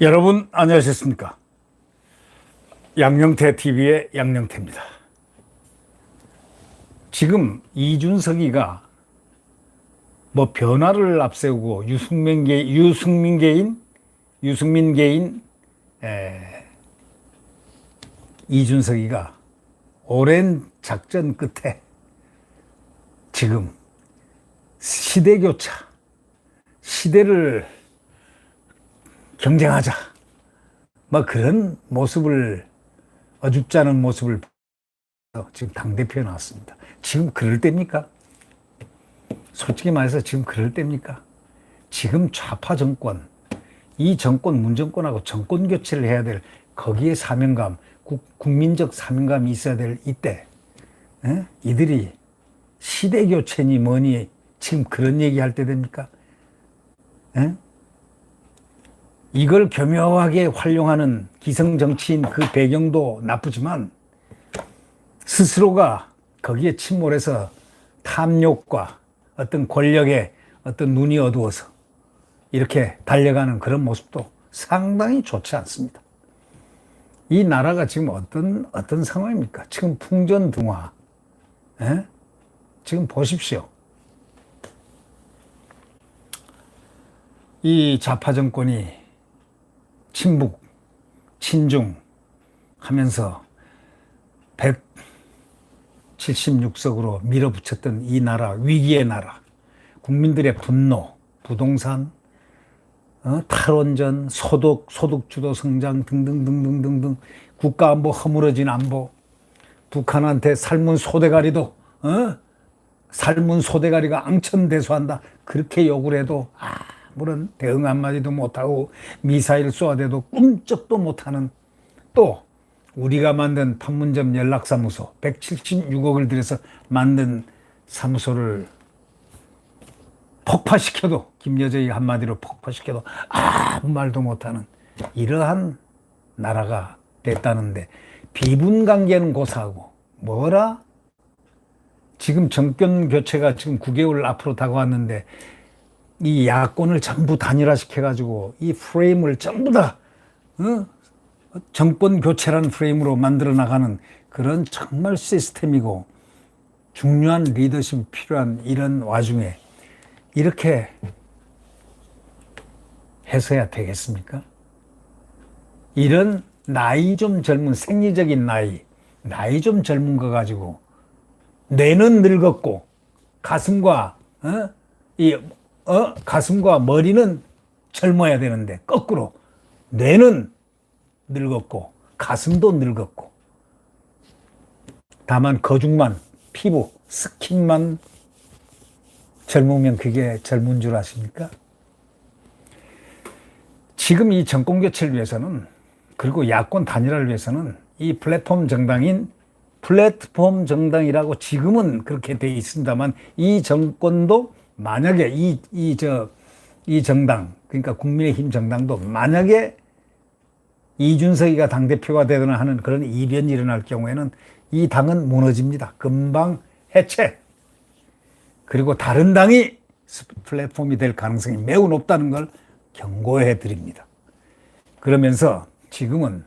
여러분 안녕하셨습니까? 양영태 TV의 양영태입니다. 지금 이준석이가 뭐 변화를 앞세우고 유승민계 유승민계인 유승민계인 에, 이준석이가 오랜 작전 끝에 지금 시대 교차 시대를 경쟁하자. 뭐 그런 모습을 어줍지 않은 모습을 지금 당대표에 나왔습니다. 지금 그럴 때입니까? 솔직히 말해서 지금 그럴 때입니까? 지금 좌파 정권, 이 정권, 문정권하고 정권 교체를 해야 될 거기에 사명감, 국, 국민적 사명감이 있어야 될 이때, 에? 이들이 시대 교체니 뭐니 지금 그런 얘기 할 때 됩니까? 에? 이걸 교묘하게 활용하는 기성 정치인 그 배경도 나쁘지만 스스로가 거기에 침몰해서 탐욕과 어떤 권력의 어떤 눈이 어두워서 이렇게 달려가는 그런 모습도 상당히 좋지 않습니다. 이 나라가 지금 어떤 어떤 상황입니까? 지금 풍전등화. 에? 지금 보십시오. 이 좌파 정권이 친북, 친중 하면서 176석으로 밀어붙였던 이 나라, 위기의 나라, 국민들의 분노, 부동산, 어, 탈원전, 소득, 소득 주도 성장 등등등등등등 국가 안보 허물어진 안보, 북한한테 삶은 소대가리도 어? 삶은 소대가리가 앙천대소한다 그렇게 욕을 해도 아 무런 대응 한마디도 못하고 미사일 쏘아대도 꿈쩍도 못하는 또 우리가 만든 판문점 연락사무소 176억을 들여서 만든 사무소를 폭파시켜도 김여정이 한마디로 폭파시켜도 아무 말도 못하는 이러한 나라가 됐다는데 비분 관계는 고사하고 뭐라? 지금 정권 교체가 지금 9개월 앞으로 다가왔는데 이 야권을 전부 단일화시켜 가지고 이 프레임을 전부 다 어? 정권 교체라는 프레임으로 만들어 나가는 그런 정말 시스템이고 중요한 리더십이 필요한 이런 와중에 이렇게 해서야 되겠습니까? 이런 나이 좀 젊은 생리적인 나이, 나이 좀 젊은 거 가지고 뇌는 늙었고 가슴과 어? 이 어? 가슴과 머리는 젊어야 되는데 거꾸로 뇌는 늙었고 가슴도 늙었고 다만 거중만 피부 스킨만 젊으면 그게 젊은 줄 아십니까? 지금 이 정권 교체를 위해서는 그리고 야권 단일화를 위해서는 이 플랫폼 정당인 플랫폼 정당이라고 지금은 그렇게 돼 있습니다만 이 정권도 만약에 이 이 저 이 정당 그러니까 국민의힘 정당도 만약에 이준석이가 당 대표가 되거나 하는 그런 이변이 일어날 경우에는 이 당은 무너집니다. 금방 해체. 그리고 다른 당이 플랫폼이 될 가능성이 매우 높다는 걸 경고해 드립니다. 그러면서 지금은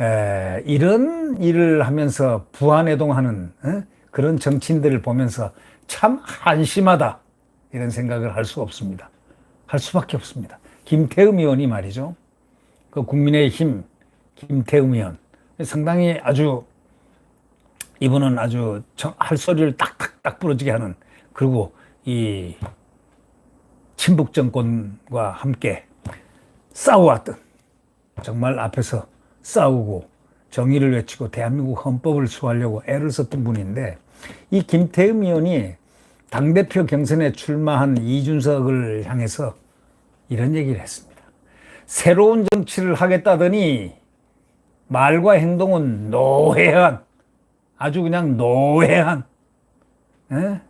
에, 이런 일을 하면서 부안해동하는 에? 그런 정치인들을 보면서 참 한심하다 이런 생각을 할 수 없습니다. 할 수밖에 없습니다. 김태흠 의원이 말이죠. 그 국민의힘 김태흠 의원 상당히 아주 이분은 아주 할 소리를 딱딱딱 부러지게 하는 그리고 이 친북 정권과 함께 싸워왔던 정말 앞에서 싸우고 정의를 외치고 대한민국 헌법을 수호하려고 애를 썼던 분인데 이 김태흠 의원이 당대표 경선에 출마한 이준석을 향해서 이런 얘기를 했습니다. 새로운 정치를 하겠다더니 말과 행동은 노회한 아주 그냥 노회한 에?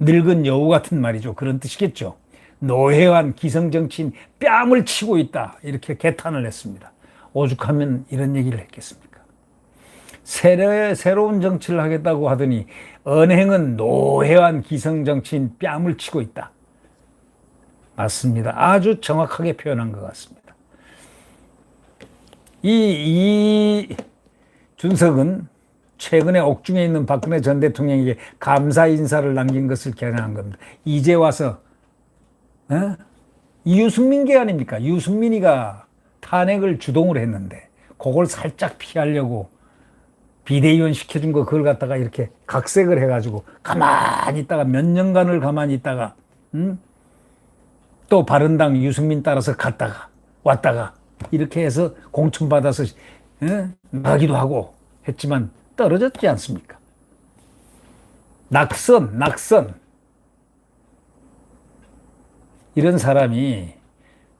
늙은 여우 같은 말이죠. 그런 뜻이겠죠. 노회한 기성정치인 뺨을 치고 있다. 이렇게 개탄을 했습니다. 오죽하면 이런 얘기를 했겠습니까? 새로, 새로운 정치를 하겠다고 하더니 언행은 노회한 기성정치인 뺨을 치고 있다. 맞습니다. 아주 정확하게 표현한 것 같습니다. 이, 이 준석은 최근에 옥중에 있는 박근혜 전 대통령에게 감사 인사를 남긴 것을 겨냥한 겁니다. 이제 와서 어? 유승민 계 아닙니까? 유승민이가 탄핵을 주동을 했는데 그걸 살짝 피하려고 비대위원 시켜준 거 그걸 갖다가 이렇게 각색을 해가지고 가만히 있다가 몇 년간을 가만히 있다가 음? 또 바른당 유승민 따라서 갔다가 왔다가 이렇게 해서 공천 받아서 예? 나기도 하고 했지만 떨어졌지 않습니까? 낙선, 낙선. 이런 사람이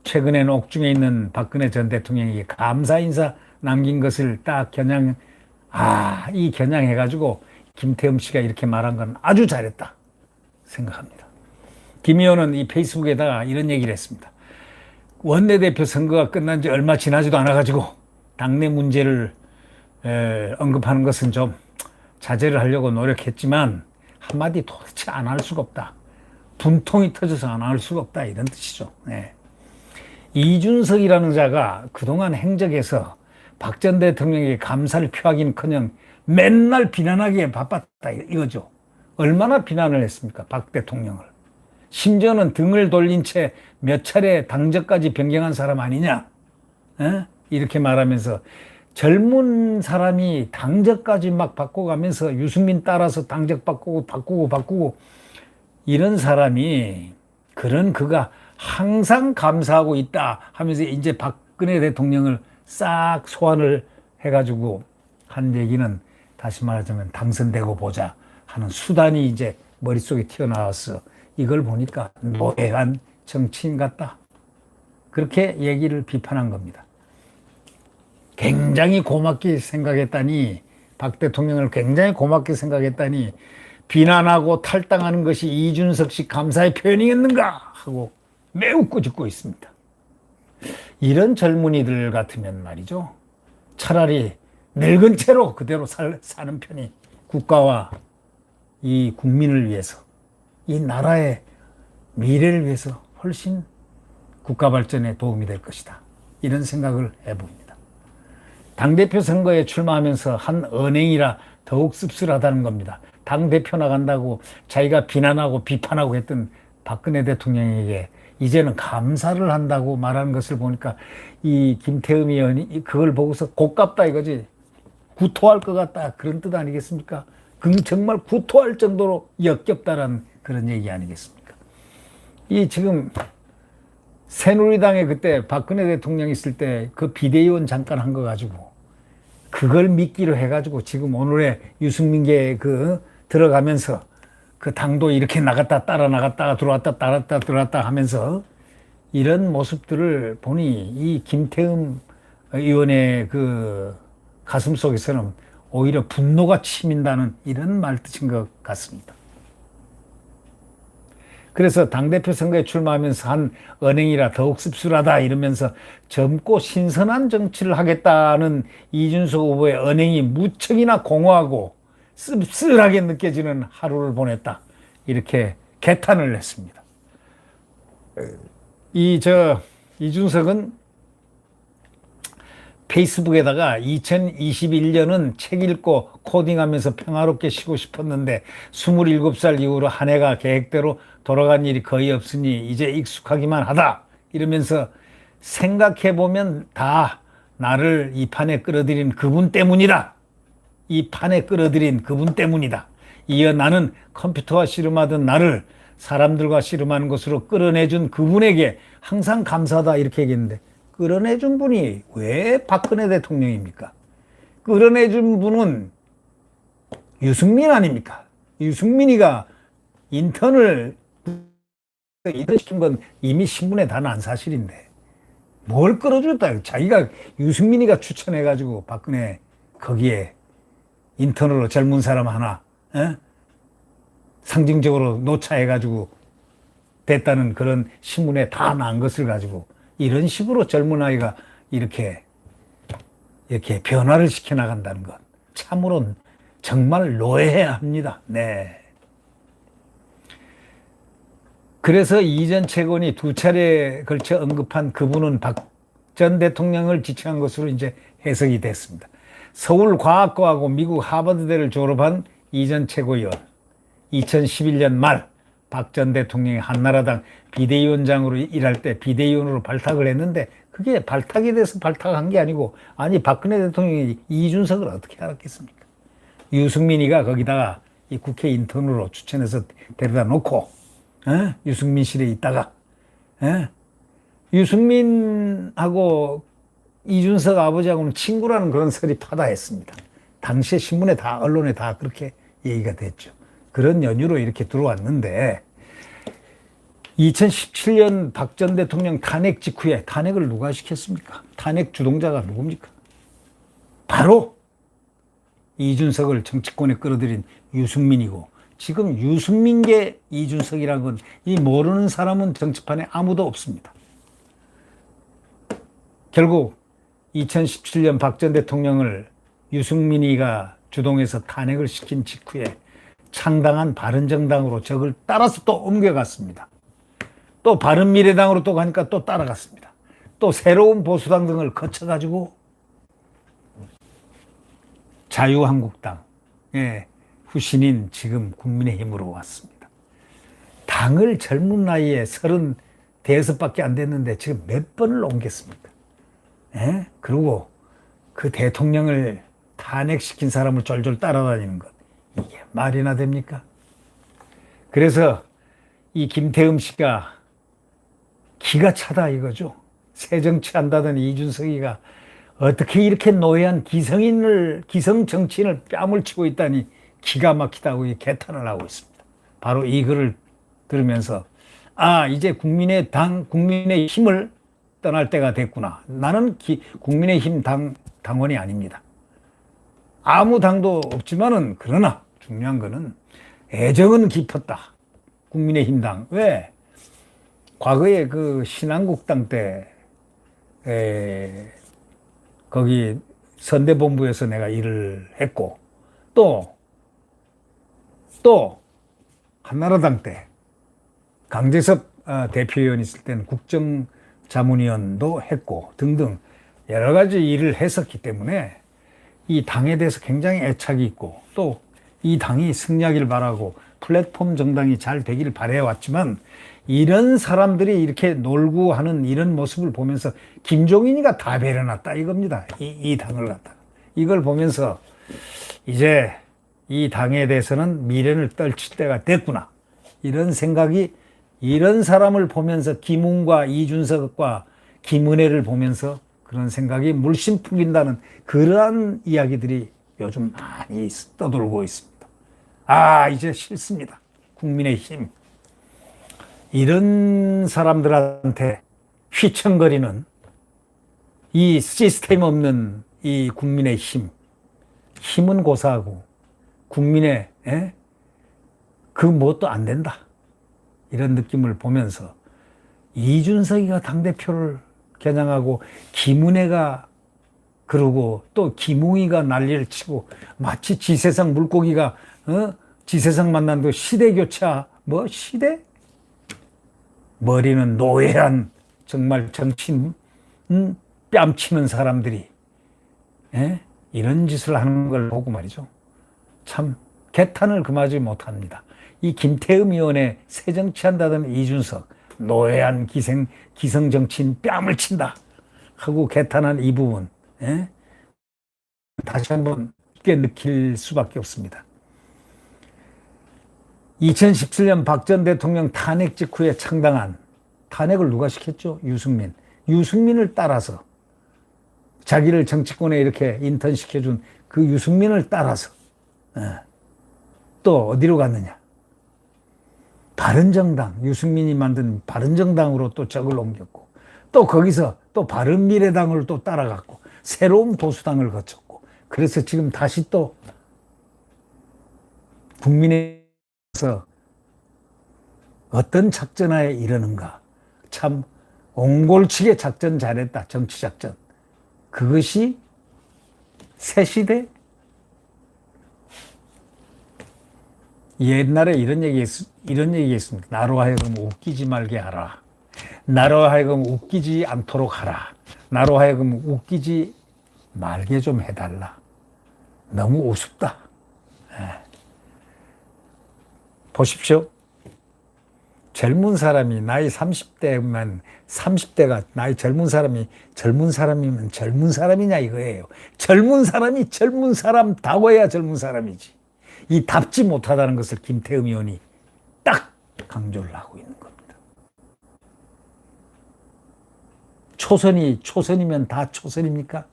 최근에는 옥중에 있는 박근혜 전 대통령에게 감사 인사 남긴 것을 딱 겨냥, 아, 이 겨냥해가지고 김태흠 씨가 이렇게 말한 건 아주 잘했다 생각합니다. 김 의원은 이 페이스북에다가 이런 얘기를 했습니다. 원내대표 선거가 끝난 지 얼마 지나지도 않아가지고 당내 문제를 에, 언급하는 것은 좀 자제를 하려고 노력했지만 한마디 도대체 안 할 수가 없다. 분통이 터져서 안 할 수가 없다. 이런 뜻이죠. 네. 이준석이라는 자가 그동안 행적에서 박 전 대통령에게 감사를 표하기는 커녕 맨날 비난하기에 바빴다. 이거죠. 얼마나 비난을 했습니까? 박 대통령을. 심지어는 등을 돌린 채 몇 차례 당적까지 변경한 사람 아니냐? 에? 이렇게 말하면서 젊은 사람이 당적까지 막 바꿔가면서 유승민 따라서 당적 바꾸고 바꾸고 바꾸고 이런 사람이 그런 그가 항상 감사하고 있다 하면서 이제 박근혜 대통령을 싹 소환을 해가지고 한 얘기는 다시 말하자면 당선되고 보자 하는 수단이 이제 머릿속에 튀어나왔어. 이걸 보니까 노예한 정치인 같다. 그렇게 얘기를 비판한 겁니다. 굉장히 고맙게 생각했다니, 박 대통령을 굉장히 고맙게 생각했다니, 비난하고 탈당하는 것이 이준석 씨 감사의 표현이겠는가? 하고 매우 꾸짖고 있습니다. 이런 젊은이들 같으면 말이죠. 차라리 늙은 채로 그대로 살, 사는 편이 국가와 이 국민을 위해서, 이 나라의 미래를 위해서 훨씬 국가 발전에 도움이 될 것이다. 이런 생각을 해봅니다. 당대표 선거에 출마하면서 한 언행이라 더욱 씁쓸하다는 겁니다. 당대표 나간다고 자기가 비난하고 비판하고 했던 박근혜 대통령에게 이제는 감사를 한다고 말하는 것을 보니까 이 김태흠 의원이 그걸 보고서 고깝다 이거지. 구토할 것 같다. 그런 뜻 아니겠습니까? 그 정말 구토할 정도로 역겹다라는 그런 얘기 아니겠습니까? 이 지금 새누리당에 그때 박근혜 대통령 있을 때 그 비대위원 잠깐 한 거 가지고 그걸 믿기로 해가지고 지금 오늘의 유승민계 그 들어가면서 그 당도 이렇게 나갔다 따라 나갔다가 들어왔다 따랐다 들어왔다 하면서 이런 모습들을 보니 이 김태흠 의원의 그 가슴 속에서는 오히려 분노가 치민다는 이런 말뜻인 것 같습니다. 그래서 당대표 선거에 출마하면서 한 언행이라 더욱 씁쓸하다 이러면서 젊고 신선한 정치를 하겠다는 이준석 후보의 언행이 무척이나 공허하고 씁쓸하게 느껴지는 하루를 보냈다. 이렇게 개탄을 했습니다. 이, 저, 이준석은 페이스북에다가 2021년은 책 읽고 코딩하면서 평화롭게 쉬고 싶었는데 27살 이후로 한 해가 계획대로 돌아간 일이 거의 없으니 이제 익숙하기만 하다. 이러면서 생각해보면 다 나를 이 판에 끌어들인 그분 때문이다. 이 판에 끌어들인 그분 때문이다. 이어 나는 컴퓨터와 씨름하던 나를 사람들과 씨름하는 것으로 끌어내준 그분에게 항상 감사하다 이렇게 얘기했는데 끌어내준 분이 왜 박근혜 대통령입니까? 끌어내준 분은 유승민 아닙니까? 유승민이가 인턴을 인턴 시킨 건 이미 신문에 다 난 사실인데 뭘 끌어줬다. 자기가 유승민이가 추천해가지고 박근혜 거기에 인턴으로 젊은 사람 하나 에? 상징적으로 노차해가지고 됐다는 그런 신문에 다 난 것을 가지고 이런 식으로 젊은 아이가 이렇게 이렇게 변화를 시켜 나간다는 것 참으로 정말 노예해야 합니다. 네. 그래서 이전 채권이 두 차례에 걸쳐 언급한 그분은 박 전 대통령을 지칭한 것으로 이제 해석이 됐습니다. 서울과학고하고 미국 하버드대를 졸업한 이전 최고위원. 2011년 말 박 전 대통령이 한나라당 비대위원장으로 일할 때 비대위원으로 발탁을 했는데 그게 발탁이 돼서 발탁한 게 아니고 아니 박근혜 대통령이 이준석을 어떻게 알았겠습니까? 유승민이가 거기다가 이 국회 인턴으로 추천해서 데려다 놓고 어? 유승민실에 있다가 어? 유승민하고 이준석 아버지하고는 친구라는 그런 설이 파다했습니다. 당시에 신문에 다 언론에 다 그렇게 얘기가 됐죠. 그런 연유로 이렇게 들어왔는데 2017년 박 전 대통령 탄핵 직후에 탄핵을 누가 시켰습니까? 탄핵 주동자가 누굽니까? 바로 이준석을 정치권에 끌어들인 유승민이고 지금 유승민계 이준석이라는 건이 모르는 사람은 정치판에 아무도 없습니다. 결국 2017년 박 전 대통령을 유승민이가 주동해서 탄핵을 시킨 직후에 창당한 바른정당으로 적을 따라서 또 옮겨갔습니다. 또 바른미래당으로 또 가니까 또 따라갔습니다. 또 새로운 보수당 등을 거쳐가지고 자유한국당, 예, 후신인 지금 국민의힘으로 왔습니다. 당을 젊은 나이에 서른 대여섯밖에 안 됐는데 지금 몇 번을 옮겼습니까? 예? 그리고 그 대통령을 탄핵시킨 사람을 졸졸 따라다니는 것. 이게 말이나 됩니까? 그래서 이 김태흠 씨가 기가 차다 이거죠. 새 정치 한다더니 이준석이가 어떻게 이렇게 노예한 기성인을, 기성 정치인을 뺨을 치고 있다니 기가 막히다고 이 개탄을 하고 있습니다. 바로 이 글을 들으면서 아, 이제 국민의 당, 국민의 힘을 떠날 때가 됐구나. 나는 기, 국민의힘 당, 당원이 아닙니다. 아무 당도 없지만은 그러나 중요한 거는 애정은 깊었다. 국민의힘 당. 왜? 과거에 그 신한국당 때, 에, 거기 선대본부에서 내가 일을 했고, 또, 또, 한나라당 때, 강재섭 어, 대표위원 있을 때는 국정 자문위원도 했고 등등 여러 가지 일을 했었기 때문에 이 당에 대해서 굉장히 애착이 있고 또 이 당이 승리하기를 바라고 플랫폼 정당이 잘 되기를 바래왔지만 이런 사람들이 이렇게 놀고 하는 이런 모습을 보면서 김종인이가 다 배려놨다 이겁니다. 이, 이 당을 갖다가. 이걸 보면서 이제 이 당에 대해서는 미련을 떨칠 때가 됐구나. 이런 생각이 이런 사람을 보면서 김웅과 이준석과 김은혜를 보면서 그런 생각이 물씬 풀린다는 그러한 이야기들이 요즘 많이 떠돌고 있습니다. 아, 이제 싫습니다. 국민의 힘. 이런 사람들한테 휘청거리는 이 시스템 없는 이 국민의 힘. 힘은 고사하고 국민의, 에? 그 무엇도 안 된다. 이런 느낌을 보면서 이준석이가 당대표를 겨냥하고 김은혜가 그러고 또 김웅이가 난리를 치고 마치 지세상 물고기가 어? 지세상 만난 그 시대 교차 뭐 시대 머리는 노예한 정말 정치인 음, 뺨치는 사람들이 예? 이런 짓을 하는 걸 보고 말이죠 참 개탄을 금하지 못합니다. 이 김태흠 의원의 새 정치한다던 이준석 노예한 기생 기성 정치인 뺨을 친다 하고 개탄한 이 부분 예? 다시 한번 쉽게 느낄 수밖에 없습니다. 2017년 박 전 대통령 탄핵 직후에 창당한 탄핵을 누가 시켰죠? 유승민. 유승민을 따라서 자기를 정치권에 이렇게 인턴 시켜준 그 유승민을 따라서 예. 또 어디로 갔느냐? 바른정당, 유승민이 만든 바른정당으로 또 적을 옮겼고, 또 거기서 또 바른미래당을 또 따라갔고, 새로운 보수당을 거쳤고, 그래서 지금 다시 또 국민에서 어떤 작전하에 이르는가. 참 옹골치게 작전 잘했다. 정치 작전. 그것이 새 시대 옛날에 이런 얘기, 했- 이런 얘기 했습니다. 나로 하여금 웃기지 말게 하라. 나로 하여금 웃기지 않도록 하라. 나로 하여금 웃기지 말게 좀 해달라. 너무 우습다. 예. 보십시오. 젊은 사람이 나이 30대면 30대가 나이 젊은 사람이 젊은 사람이면 젊은 사람이냐 이거예요. 젊은 사람이 젊은 사람다워야 젊은 사람이지. 이 답지 못하다는 것을 김태흠 의원이 딱 강조를 하고 있는 겁니다. 초선이 초선이면 다 초선입니까?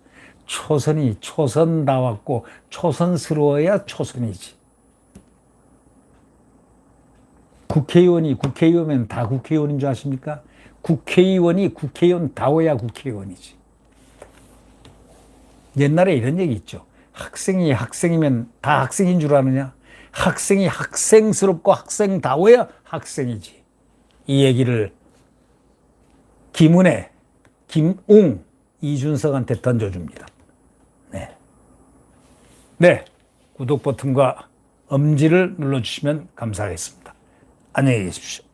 초선이 초선다웠고 초선스러워야 초선이지. 국회의원이 국회의원이면 다 국회의원인 줄 아십니까? 국회의원이 국회의원 다워야 국회의원이지. 옛날에 이런 얘기 있죠. 학생이 학생이면 다 학생인 줄 아느냐? 학생이 학생스럽고 학생다워야 학생이지. 이 얘기를 김은혜, 김웅, 이준석한테 던져줍니다. 네. 네. 구독 버튼과 엄지를 눌러주시면 감사하겠습니다. 안녕히 계십시오.